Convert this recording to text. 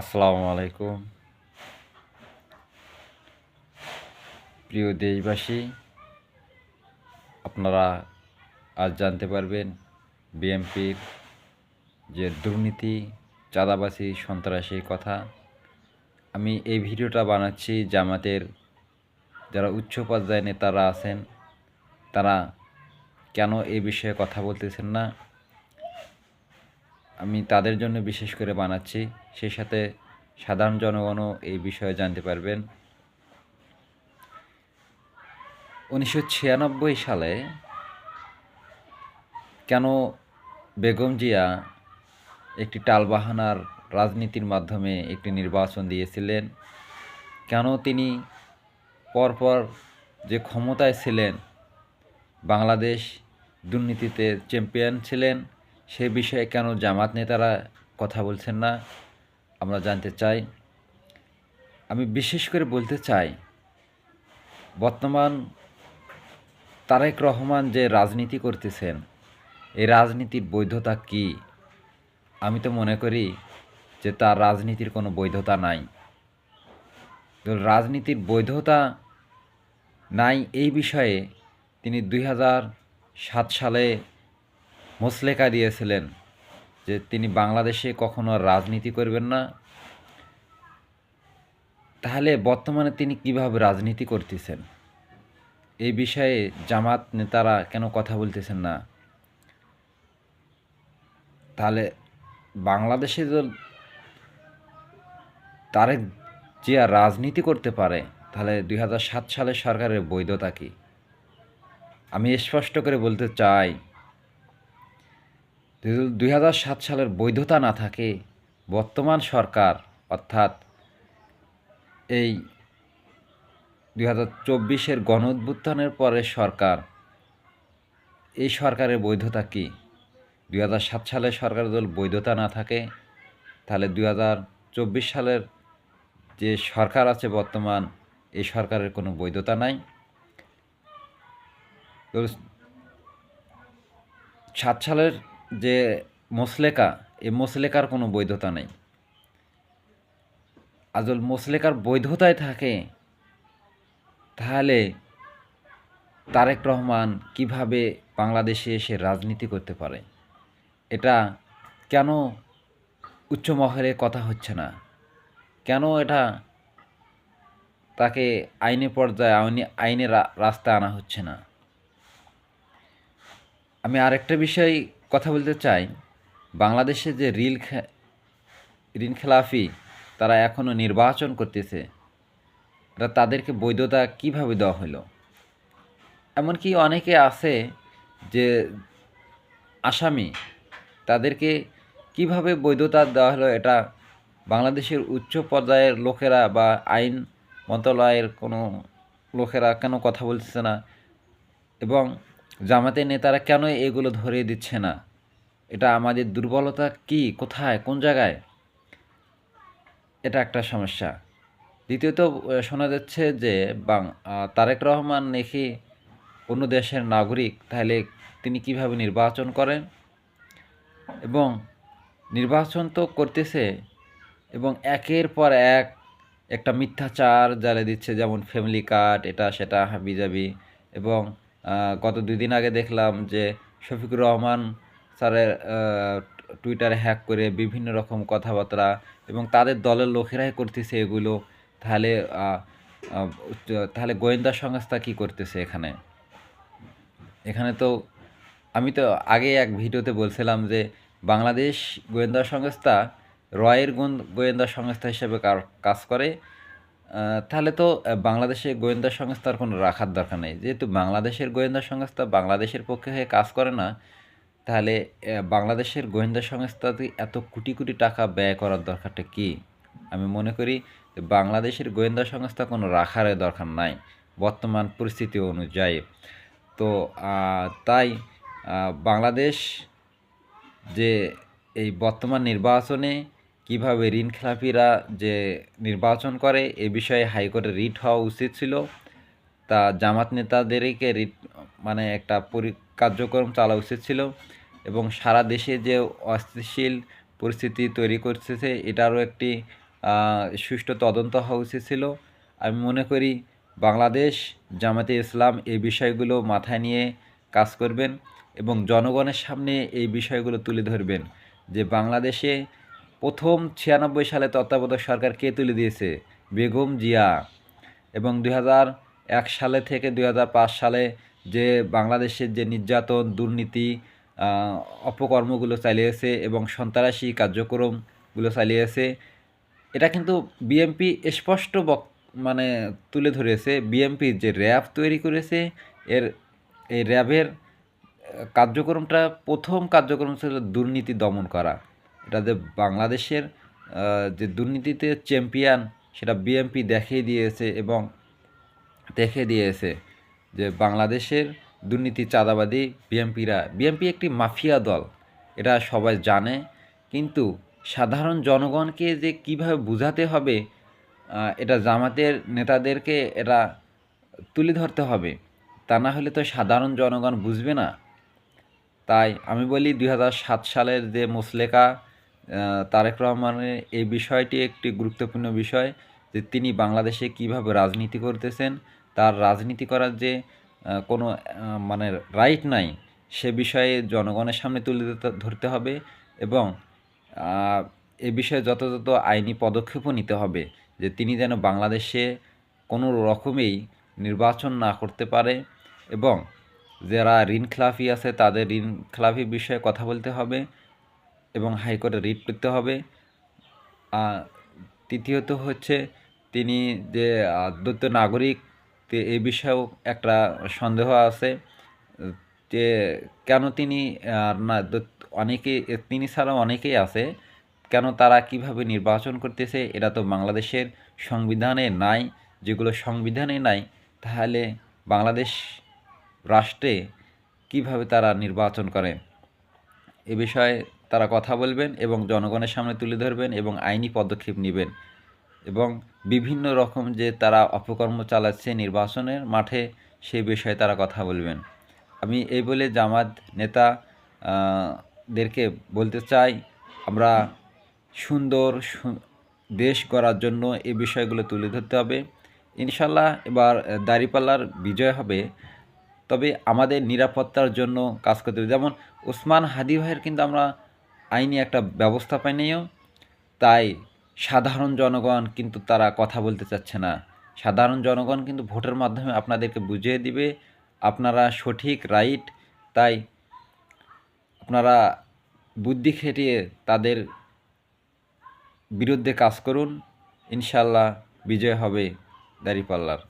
আসসালামু আলাইকুম প্রিয় দেশবাসী, আপনারা আজ জানতে পারবেন বিএমপির যে দুর্নীতি চাঁদাবাসি সন্ত্রাসীর কথা। আমি এই ভিডিওটা বানাচ্ছি জামাতের যারা উচ্চ পর্যায়ে নেতারা আছেন, তারা কেন এই বিষয়ে কথা বলতেছেন না? আমি তাদের জন্য বিশেষ করে বানাচ্ছি। সেই সাথে সাধারণ জনগণও এই বিষয়ে জানতে পারবেন। উনিশশো ছিয়ানব্বই সালে কেন বেগম জিয়া একটি টালবাহানার রাজনীতির মাধ্যমে একটি নির্বাচন দিয়েছিলেন? কেন তিনি পরপর যে ক্ষমতায় ছিলেন, বাংলাদেশ দুর্নীতিতে চ্যাম্পিয়ন ছিলেন সে বিষয়ে কেন জামাত নেতারা কথা বলছেন না, আমরা জানতে চাই। আমি বিশেষ করে বলতে চাই, বর্তমান তারেক রহমান যে রাজনীতি করতেছেন, এই রাজনীতির বৈধতা কি? আমি তো মনে করি যে তার রাজনীতির কোনো বৈধতা নাই। রাজনীতির বৈধতা নাই এই বিষয়ে তিনি দুই সালে মোসলেকা দিয়েছিলেন যে তিনি বাংলাদেশে কখনো রাজনীতি করবেন না। তাহলে বর্তমানে তিনি কীভাবে রাজনীতি করতেছেন? এই বিষয়ে জামাত নেতারা কেন কথা বলতেছেন না? তাহলে বাংলাদেশে যদি তারেক জিয়া রাজনীতি করতে পারে, তাহলে দু হাজার সাত সালে সরকারের বৈধতা কী? আমি স্পষ্ট করে বলতে চাই দুই সালের বৈধতা না থাকে, বর্তমান সরকার, অর্থাৎ এই দুই হাজার চব্বিশের গণ পরে সরকার, এই সরকারের বৈধতা কী? দুই হাজার সাত সালের সরকারের দল বৈধতা না থাকে, তাহলে দুই হাজার চব্বিশ সালের যে সরকার আছে বর্তমান এই সরকারের কোনো বৈধতা নাই। সাত সালের যে মোসলেকা, এই মোসলেকার কোনো বৈধতা নেই। আজল মোসলেকার বৈধতায় থাকে, তাহলে তারেক রহমান কীভাবে বাংলাদেশে এসে রাজনীতি করতে পারে? এটা কেন উচ্চ মহলে কথা হচ্ছে না? কেন এটা তাকে আইনি পর্যায়ে, আইনি আইনের রাস্তায় আনা হচ্ছে না? আমি আরেকটা বিষয় কথা বলতে চাই, বাংলাদেশে যে রিল ঋণ খেলাফি তারা এখনও নির্বাচন করতেছে এটা তাদেরকে বৈধতা কীভাবে দেওয়া হলো? এমনকি অনেকে আছে যে আসামি, তাদেরকে কীভাবে বৈধতা দেওয়া হলো এটা বাংলাদেশের উচ্চ পর্যায়ের লোকেরা বা আইন মন্ত্রণালয়ের কোনো লোকেরা কেন কথা বলছে না? এবং জামাতের নেতারা কেন এগুলো ধরে দিচ্ছে না? এটা আমাদের দুর্বলতা কি? কোথায়? কোন জায়গায়? এটা একটা সমস্যা। দ্বিতীয়ত শোনা যাচ্ছে যে, বাং তারেক রহমান নাকি অন্য দেশের নাগরিক, তাহলে তিনি কীভাবে নির্বাচন করেন? এবং নির্বাচন তো করতেছে, এবং একের পর এক একটা মিথ্যাচার জ্বালে দিচ্ছে, যেমন ফ্যামিলি কার্ড, এটা, সেটা, হাবিজাবি, এবং গত দুই দিন আগে দেখলাম যে শফিকুর রহমান স্যারের টুইটারে হ্যাক করে বিভিন্ন রকম কথাবার্তা এবং তাদের দলের লোকেরাই করতেছে এগুলো। তাহলে তাহলে গোয়েন্দা সংস্থা কি করতেছে এখানে? এখানে তো, আমি তো আগে এক ভিডিওতে বলছিলাম যে বাংলাদেশ গোয়েন্দা সংস্থা রয়ের গোয়েন্দা সংস্থা হিসেবে কাজ করে। তাহলে তো বাংলাদেশে গোয়েন্দা সংস্থার কোনো রাখার দরকার নেই। যেহেতু বাংলাদেশের গোয়েন্দা সংস্থা বাংলাদেশের পক্ষে হয়ে কাজ করে না, তাহলে বাংলাদেশের গোয়েন্দা সংস্থাতে এত কোটি কোটি টাকা ব্যয় করার দরকারটা কি? আমি মনে করি বাংলাদেশের গোয়েন্দা সংস্থা কোনো রাখার দরকার নাই, বর্তমান পরিস্থিতি অনুযায়ী। তো তাই বাংলাদেশ যে এই বর্তমান নির্বাচনে কীভাবে ঋণ খেলাপিরা যে নির্বাচন করে, এ বিষয়ে হাইকোর্টে রিট হওয়া উচিত ছিল। তা জামাত নেতাদেরকে রিট মানে একটা পরি, কার্যক্রম চালা উচিত ছিল এবং সারা দেশে যে অস্থিতিশীল পরিস্থিতি তৈরি করতেছে, এটারও একটি সুষ্ঠু তদন্ত হওয়া উচিত ছিল। আমি মনে করি বাংলাদেশ জামাতে ইসলাম এই বিষয়গুলো মাথায় নিয়ে কাজ করবেন এবং জনগণের সামনে এই বিষয়গুলো তুলে ধরবেন যে বাংলাদেশে প্রথম ছিয়ানব্বই সালে তত্ত্বাবধায়ক সরকার কে তুলে দিয়েছে? বেগম জিয়া। এবং দুই এক সালে থেকে দু হাজার পাঁচ সালে যে বাংলাদেশের যে নির্যাতন, দুর্নীতি অপকর্মগুলো চালিয়েছে এবং সন্ত্রাসী কার্যক্রমগুলো চালিয়েছে, এটা কিন্তু বিএমপি স্পষ্ট মানে তুলে ধরেছে। বিএমপি যে র্যাব তৈরি করেছে, এর, এই র্যাবের কার্যক্রমটা প্রথম কার্যক্রম ছিল দুর্নীতি দমন করা। এটা যে বাংলাদেশের যে দুর্নীতিতে চ্যাম্পিয়ন সেটা বিএমপি দেখিয়ে দিয়েছে এবং দেখে দিয়েছে যে বাংলাদেশের দুর্নীতি চাঁদাবাদী বিএমপিরা বিএমপি একটি মাফিয়া দল, এটা সবাই জানে। কিন্তু সাধারণ জনগণকে যে কীভাবে বোঝাতে হবে এটা জামাতের নেতাদেরকে এটা তুলে ধরতে হবে, তা না হলে তো সাধারণ জনগণ বুঝবে না। তাই আমি বলি দুই সালের যে মুসলেকা তারেক রহমানের এই বিষয়টি একটি গুরুত্বপূর্ণ বিষয় যে তিনি বাংলাদেশে কীভাবে রাজনীতি করতেছেন, তার রাজনীতি করার যে কোনো মানে রাইট নাই, সে বিষয়ে জনগণের সামনে তুলে ধরতে- হবে এবং এ বিষয়ে যথাযথ আইনি পদক্ষেপও নিতে হবে যে তিনি যেন বাংলাদেশে কোনো রকমেই নির্বাচন না করতে পারে এবং যারা ঋণ খেলাফি আছে তাদের ঋণ খেলাফি বিষয়ে কথা বলতে হবে। এবং হাইকোর্টে রিট করতে হবে। তৃতীয়ত হচ্ছে তিনি যে আহ, দ্বৈত নাগরিক এই বিষয়েও একটা সন্দেহ আছে যে কেন তিনি অনেকে তিনি ছাড়াও অনেকেই আছে কেন তারা কীভাবে নির্বাচন করতেছে এটা তো বাংলাদেশের সংবিধানে নাই। যেগুলো সংবিধানে নাই তাহলে বাংলাদেশ রাষ্ট্রে কীভাবে তারা নির্বাচন করে? এ বিষয়ে তারা কথা বলবেন এবং জনগণের সামনে তুলে ধরবেন এবং আইনি পদক্ষেপ নেবেন এবং বিভিন্ন রকম যে তারা অপকর্ম চালাচ্ছে নির্বাচনের মাঠে সেই বিষয়ে তারা কথা বলবেন। আমি এই বলে জামাত নেতা দেরকে বলতে চাই, আমরা সুন্দর দেশ গড়ার জন্য এই বিষয়গুলো তুলে ধরতে হবে। ইনশাল্লাহ এবার দাঁড়িপাল্লার বিজয় হবে। তবে আমাদের নিরাপত্তার জন্য কাজ করতে হবে। যেমন ওসমান হাদি ভাইয়ের কিন্তু আমরা আইনি একটা ব্যবস্থা পাইনিও তাই সাধারণ জনগণ কিন্তু তারা কথা বলতে চাচ্ছে না। সাধারণ জনগণ কিন্তু ভোটের মাধ্যমে আপনাদেরকে বুঝিয়ে দিবে, আপনারা সঠিক, রাইট, তাই আপনারা বুদ্ধি খেটিয়ে তাদের বিরুদ্ধে কাজ করুন। ইনশাল্লাহ বিজয় হবে দাঁড়িপাল্লার।